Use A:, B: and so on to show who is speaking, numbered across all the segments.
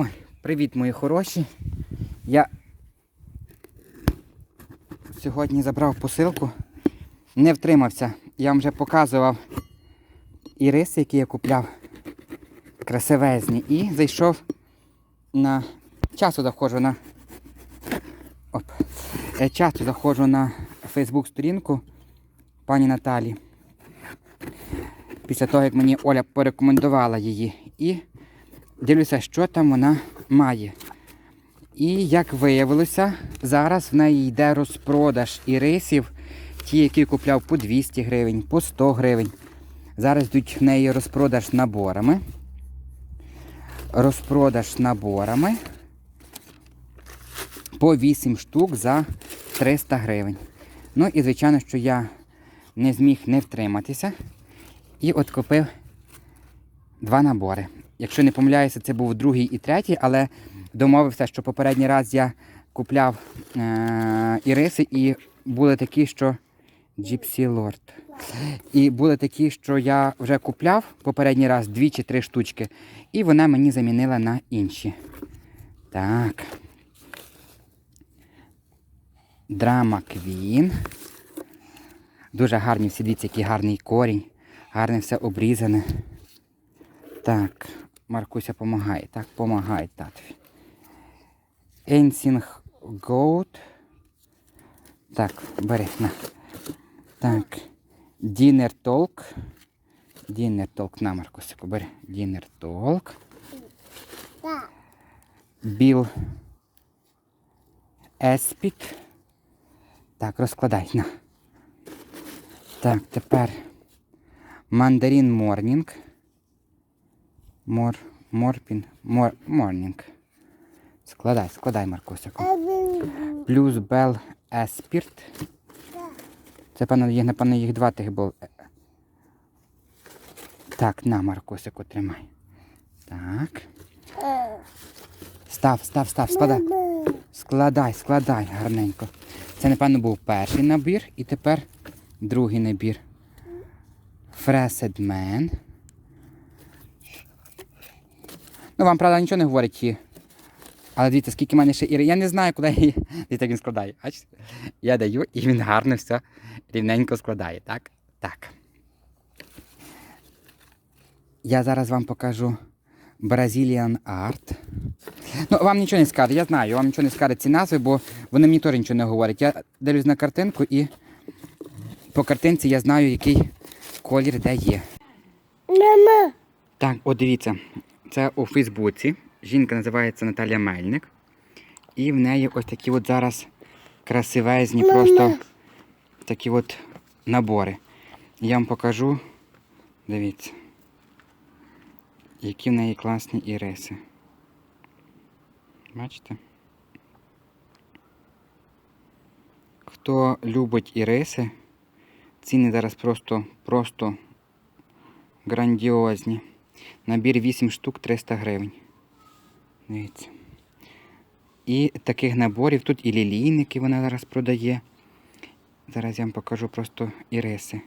A: Ой, привіт, мої хороші. Я сьогодні забрав посилку. Не втримався. Я вам вже показував і риси, які я купляв. Красивезні. І зайшов на. Часу заходжу на. Оп. Е, Часто заходжу на Фейсбук-сторінку пані Наталі. Після того, як мені Оля порекомендувала її. І дивлюся, що там вона має. І як виявилося, зараз в неї йде розпродаж ірисів, ті, які купляв по 200 гривень, по 100 гривень. Зараз йдуть в неї розпродаж наборами. Розпродаж наборами по 8 штук за 300 гривень. Ну і звичайно, що я не зміг не втриматися. І от купив два набори. Якщо не помиляюся, це був другий і третій, але домовився, що попередній раз я купляв е- іриси і були такі, що Gypsy Lord. І були такі, що я вже купляв попередній раз дві чи три штучки, і вона мені замінила на інші. Так. Драма Queen. Дуже гарні всі дивіться, який гарний корінь. Гарне все обрізане. Так, Маркуся помагає. Так, помагай татові. Ensing Goat. Так, бери, на. Так. Dinner Talk. Dinner Talk, на, Маркусику, бери. Dinner Talk. Біл Еспік. Так, розкладай, на. Так, тепер Мандарин Морнінг. Мор, морпін, мор, морнінг. Складай, складай, Маркусику. Плюс Бел Еспірт. Це, певно, їх, напевно, їх два тих був. Так, на, Маркусику, тримай. Так. Став, став, став, складай. Складай, складай гарненько. Це, напевно, був перший набір і тепер другий набір. Фресед Мен. Ну, вам, правда, нічого не говорить ті. Але дивіться, скільки в мене ще іри. Я не знаю, куди її. Дивіться, як він складає. Бачите? Я даю і він гарно все рівненько складає. Так? Так. Я зараз вам покажу Brazilian Art. Ну, вам нічого не скаже, я знаю, вам нічого не скаже ці назви, бо вони мені теж нічого не говорять. Я дивлюсь на картинку і по картинці я знаю, який колір де є.
B: Мама.
A: Так, от дивіться, це у Фейсбуці. Жінка називається Наталя Мельник. І в неї ось такі от зараз красивезні
B: Мама.
A: просто такі от набори. Я вам покажу. Дивіться. Які в неї класні іриси. Бачите? Хто любить іриси, ціни зараз просто, просто грандіозні. Набір 8 штук 300 гривень. Дивіться. І таких наборів тут і лілійники вона зараз продає. Зараз я вам покажу просто іриси.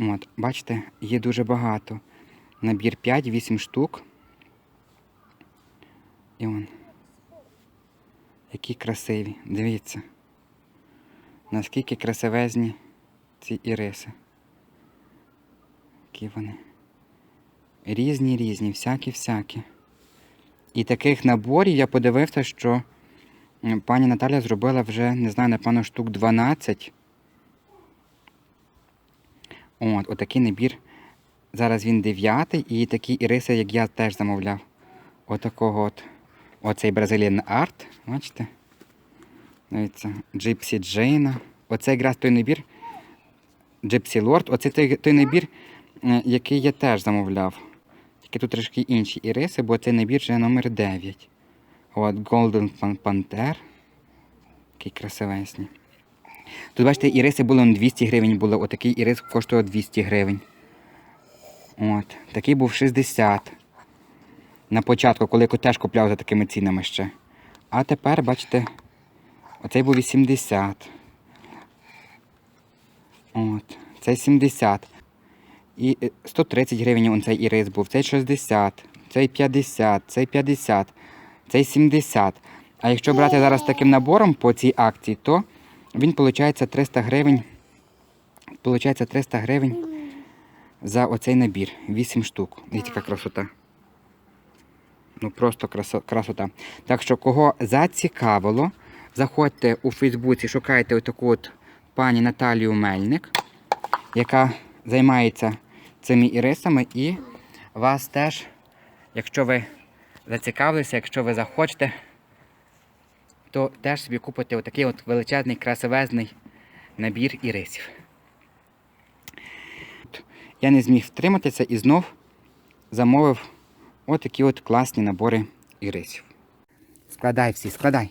A: От, бачите, є дуже багато. Набір 5-8 штук. І вон. Які красиві. Дивіться. Наскільки красивезні ці іриси. Які вони. Різні, різні, всякі-всякі. І таких наборів я подивився, що пані Наталя зробила вже, не знаю, напевно, штук 12. От, отакий набір. Зараз він дев'ятий, і такі іриси, як я теж замовляв. Отакого от. Оцей Brazilian Art, бачите? Дивіться, Gypsy Jane. Оце якраз той набір Gypsy Lord. Оце той, той набір, е, який я теж замовляв. Тільки тут трішки інші іриси, бо цей набір вже номер 9. От Golden Pan- Panther. Такий красивесні. Тут, бачите, іриси були на 200 гривень, були. Отакий ірис коштував 200 гривень. От. Такий був 60. На початку, коли я теж купляв за такими цінами ще. А тепер, бачите, оцей був 80. От. Цей 70. І е, 130 гривень он цей ірис був, цей 60. цей 50, цей 50, цей 70. А якщо брати зараз таким набором по цій акції, то він виходить 300 гривень. Получається 300 гривень за оцей набір. 8 штук. Дивіться, яка красота. Ну просто красота. Так що, кого зацікавило, заходьте у Фейсбуці, шукайте отаку от пані Наталію Мельник, яка займається цими ірисами, і вас теж, якщо ви зацікавилися, якщо ви захочете, то теж собі купите отакий от величезний, красивезний набір ірисів. Я не зміг втриматися і знов замовив отакі от класні набори ірисів. Складай всі, складай.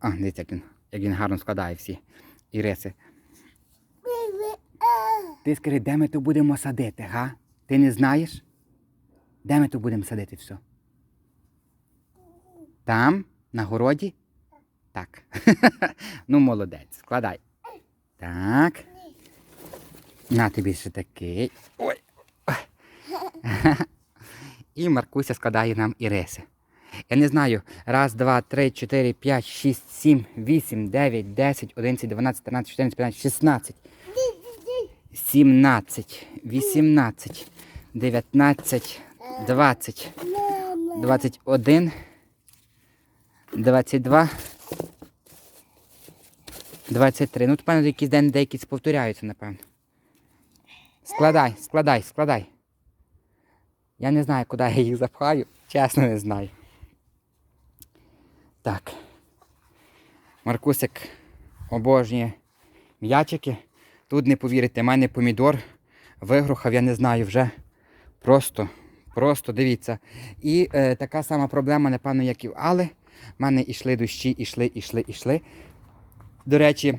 A: А, дивіться, як він, як він гарно складає всі іриси. Ти скажи, де ми тут будемо садити, га? Ти не знаєш? Де ми тут будемо садити все? Там, на городі? Так. ну, молодець, складай. Так. На тобі ще такий. Ой. І Маркуся складає нам іриси. Я не знаю. Раз, два, три, чотири, п'ять, шість, сім, вісім, дев'ять, десять, одинадцять, дванадцять, тринадцять, чотирнадцять, п'ятнадцять, шістнадцять. 17, 18, 19, 20, 21, 22, 23. Ну, певно, якісь день деякі повторяються, напевно. Складай, складай, складай. Я не знаю, куди я їх запхаю. Чесно не знаю. Так. Маркусик обожнює м'ячики. Тут не повірите, в мене помідор вигрухав, я не знаю, вже просто, просто дивіться. І е, така сама проблема, напевно, як і в Али. В мене йшли дощі, ішли, ішли, ішли. До речі,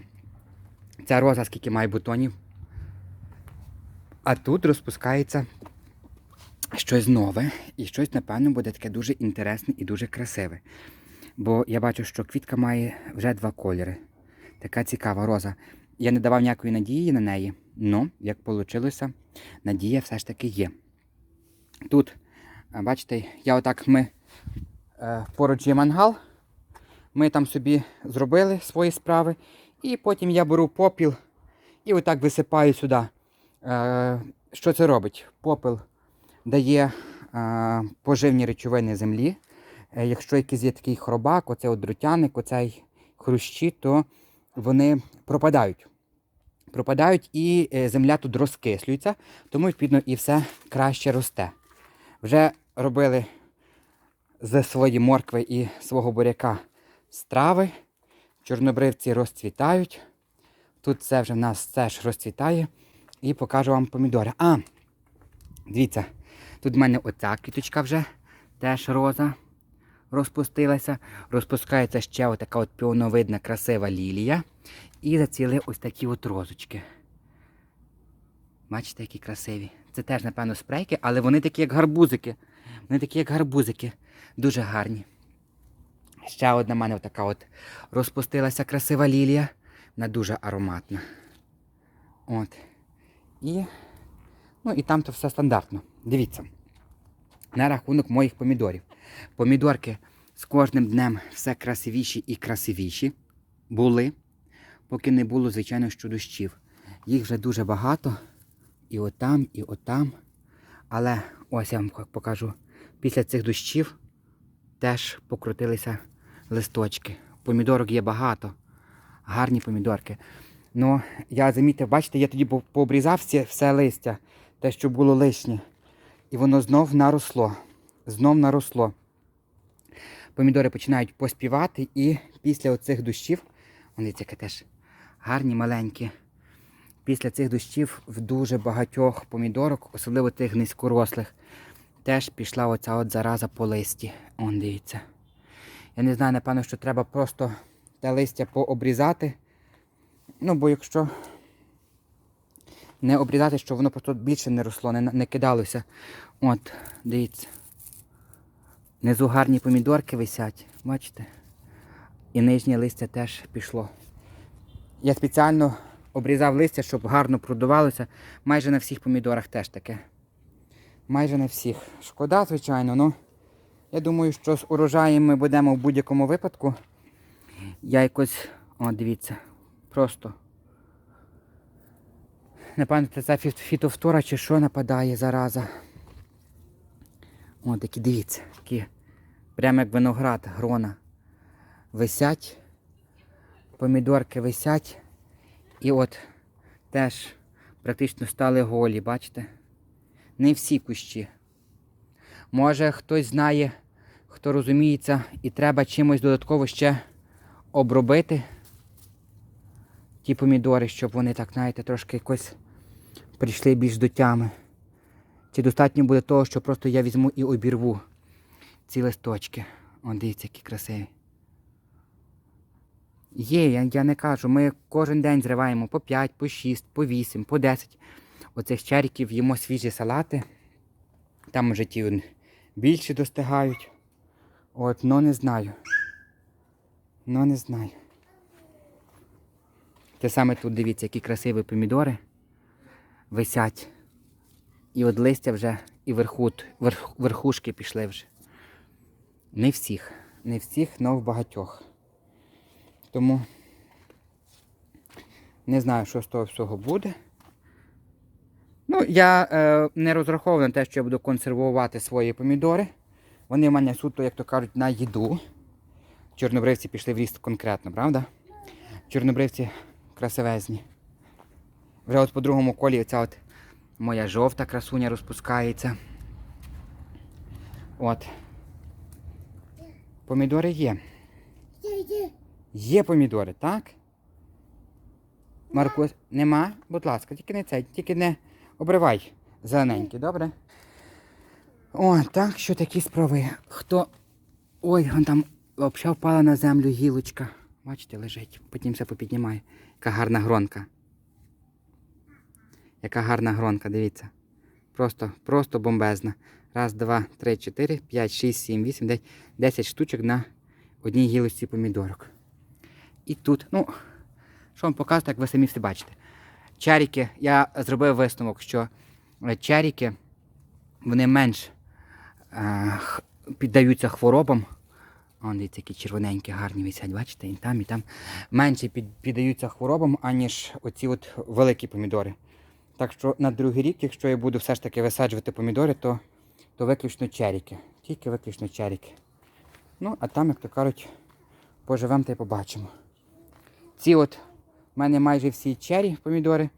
A: ця роза скільки має бутонів. А тут розпускається щось нове і щось, напевно, буде таке дуже інтересне і дуже красиве. Бо я бачу, що квітка має вже два кольори. Така цікава роза. Я не давав ніякої надії на неї, але, як вийшло, надія все ж таки є. Тут, бачите, я отак ми е, поруч є мангал. Ми там собі зробили свої справи. І потім я беру попіл і отак висипаю сюди. Е, що це робить? Попіл дає е, поживні речовини землі. Якщо якийсь є такий хробак, оце от друтяник, оцей хрущі, то вони пропадають. Пропадають і е, земля тут розкислюється, тому відповідно і все краще росте. Вже робили з своєї моркви і свого буряка страви. Чорнобривці розцвітають. Тут все вже в нас теж розцвітає. І покажу вам помідори. А, дивіться, тут в мене оця квіточка вже теж роза розпустилася. Розпускається ще отака от піоновидна красива лілія. І заціли ось такі от розочки. Бачите, які красиві. Це теж, напевно, спрейки, але вони такі, як гарбузики. Вони такі, як гарбузики. Дуже гарні. Ще одна в мене така от розпустилася красива лілія. Вона дуже ароматна. От. І, ну, і там то все стандартно. Дивіться. На рахунок моїх помідорів. Помідорки з кожним днем все красивіші і красивіші були, поки не було, звичайно, що дощів. Їх вже дуже багато. І отам, і отам. Але ось я вам покажу. Після цих дощів теж покрутилися листочки. Помідорок є багато. Гарні помідорки. Ну, я замітив, бачите, я тоді пообрізав все, все листя, те, що було лишнє. І воно знов наросло. Знов наросло. Помідори починають поспівати і після оцих дощів, вони таке теж гарні, маленькі. Після цих дощів в дуже багатьох помідорок, особливо тих низькорослих, теж пішла оця от зараза по листі. Он дивіться. Я не знаю, напевно, що треба просто те листя пообрізати. Ну, бо якщо не обрізати, щоб воно просто більше не росло, не, не кидалося. От, дивіться. Внизу гарні помідорки висять, бачите? І нижнє листя теж пішло. Я спеціально обрізав листя, щоб гарно продувалося. Майже на всіх помідорах теж таке. Майже не всіх. Шкода, звичайно, ну. Я думаю, що з урожаєм ми будемо в будь-якому випадку. Я якось. О, дивіться. Просто. Пам'ятаю, це фіт- фітофтора чи що нападає зараза. О, такі дивіться, такі. Прямо як виноград, грона. Висять. Помідорки висять. І от теж практично стали голі, бачите? Не всі кущі. Може хтось знає, хто розуміється, і треба чимось додатково ще обробити ті помідори, щоб вони так, знаєте, трошки якось прийшли більш до тями. Чи достатньо буде того, що просто я візьму і обірву ці листочки. О, дивіться, які красиві. Є, я, не кажу, ми кожен день зриваємо по 5, по 6, по 8, по 10 оцих черіків, їмо свіжі салати. Там вже ті он більші достигають. От, ну не знаю. Ну не знаю. Те саме тут дивіться, які красиві помідори висять. І от листя вже і верху, верх, верхушки пішли вже. Не всіх. Не всіх, але в багатьох. Тому не знаю, що з того всього буде. Ну, я е, не розраховую на те, що я буду консервувати свої помідори. Вони в мене суто, як то кажуть, на їду. Чорнобривці пішли в ріст конкретно, правда? Чорнобривці красивезні. Вже от по другому колі оця от моя жовта красуня розпускається. От. Помідори є. Є помідори, так? Маркус, нема? Будь ласка, тільки не це, тільки не обривай зелененькі, добре? О, так що такі справи. Хто. Ой, вон там взагалі впала на землю гілочка. Бачите, лежить. Потім все попіднімає. Яка гарна гронка. Яка гарна гронка, дивіться. Просто, просто бомбезна. Раз, два, три, чотири, п'ять, шість, сім, вісім, дев'ять, десять штучок на одній гілочці помідорок. І тут, ну, що вам показати, як ви самі все бачите. Чаріки, я зробив висновок, що е, чаріки, вони менш е, піддаються хворобам. Вон, дивіться, які червоненькі, гарні висять, бачите, і там, і там. Менше під, піддаються хворобам, аніж оці от великі помідори. Так що на другий рік, якщо я буду все ж таки висаджувати помідори, то, то виключно черіки. Тільки виключно черіки. Ну, а там, як то кажуть, поживемо та й побачимо. Ці от в мене майже всі чері помідори,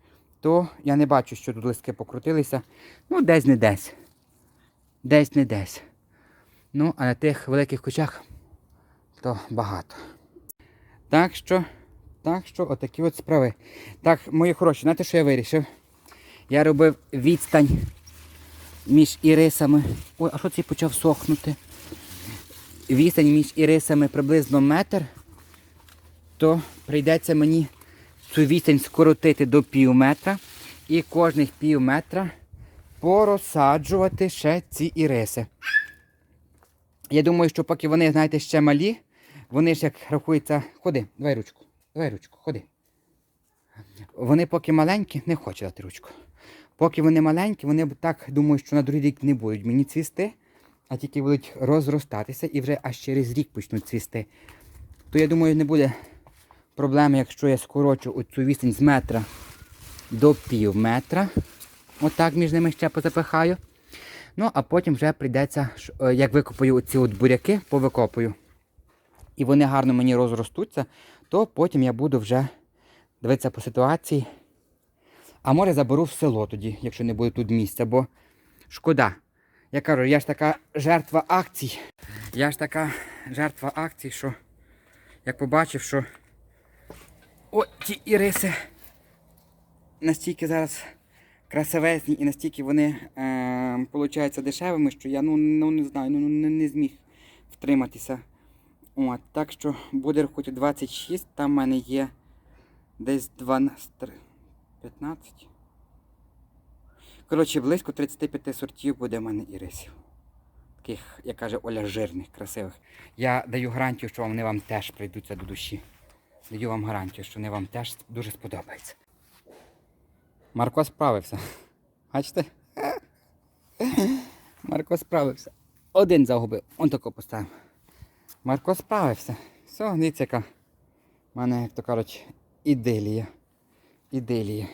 A: то я не бачу, що тут листки покрутилися. Ну, десь не десь. Десь не десь. Ну, а на тих великих кучах то багато. Так що, так що, отакі от справи. Так, мої хороші, знаєте, що я вирішив? Я робив відстань між ірисами. Ой, а що цей почав сохнути? Відстань між ірисами приблизно метр, то прийдеться мені цю відстань скоротити до пів метра і кожних пів метра порозсаджувати ще ці іриси. Я думаю, що поки вони, знаєте, ще малі, вони ж як рахується. Ходи, давай ручку, давай ручку, ходи. Вони поки маленькі, не хочу дати ручку. Поки вони маленькі, вони так думають, що на другий рік не будуть мені цвісти, а тільки будуть розростатися і вже аж через рік почнуть цвісти. То я думаю, не буде проблеми, якщо я скорочу оцю відстань з метра до пів метра. Отак між ними ще позапихаю. Ну, а потім вже прийдеться, е, як викопаю оці от буряки, повикопую. І вони гарно мені розростуться, то потім я буду вже дивитися по ситуації. А може заберу в село тоді, якщо не буде тут місця, бо шкода. Я кажу, я ж така жертва акцій. Я ж така жертва акцій, що як побачив, що о, ті іриси настільки зараз красивезні і настільки вони е, дешевими, що я ну, ну не знаю, ну не, не зміг втриматися. От, так що буде хоч 26, там в мене є десь 12, 15. Коротше, близько 35 сортів буде в мене ірисів. Таких, як каже Оля, жирних, красивих. Я даю гарантію, що вони вам теж прийдуться до душі. Даю вам гарантію, що вони вам теж дуже сподобаються. Марко справився. Бачите? Марко справився. Один загубив. Он тако поставив. Марко справився. Все, дивіться. У мене, як то кажуть, іделія. Іделія.